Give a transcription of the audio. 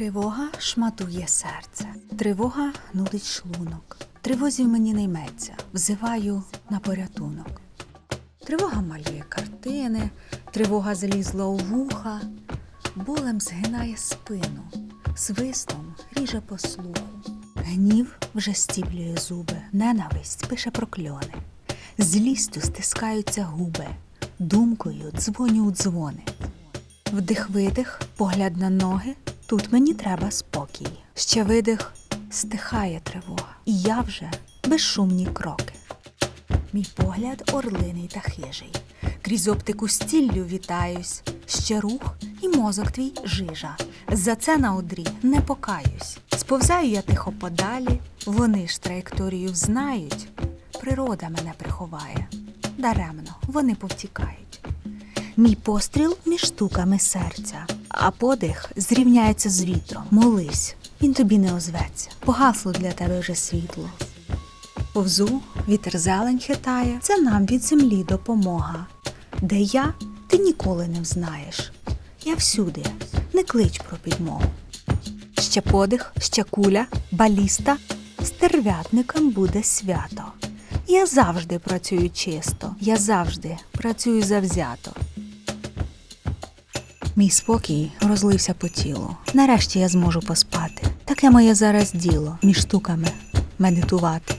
Тривога шматує серце, тривога нудить шлунок. Тривозі мені не йметься, взиваю на порятунок. Тривога малює картини, тривога залізла у вуха, болем згинає спину, свистом ріже по слуху. Гнів вже стіплює зуби, ненависть пише прокльони, злістю стискаються губи, думкою дзвоню у дзвони. Вдих-видих, погляд на ноги, тут мені треба спокій. Ще видих, стихає тривога, і я вже безшумні кроки. Мій погляд орлиний та хижий. Крізь оптику стіллю вітаюсь, ще рух і мозок твій жижа. За це на одрі не покаюсь. Сповзаю я тихо подалі, вони ж траєкторію знають. Природа мене приховає. Даремно, вони повтікають. Мій постріл між штуками серця, а подих зрівняється з вітром. Молись, він тобі не озветься. Погасло для тебе вже світло. Повзу, вітер зелень хитає, це нам від землі допомога. Де я, ти ніколи не взнаєш. Я всюди, не клич про підмогу. Ще подих, ще куля, баліста, стервятникам буде свято. Я завжди працюю чисто, я завжди працюю завзято. Мій спокій розлився по тілу. Нарешті я зможу поспати. Таке моє зараз діло між штуками медитувати.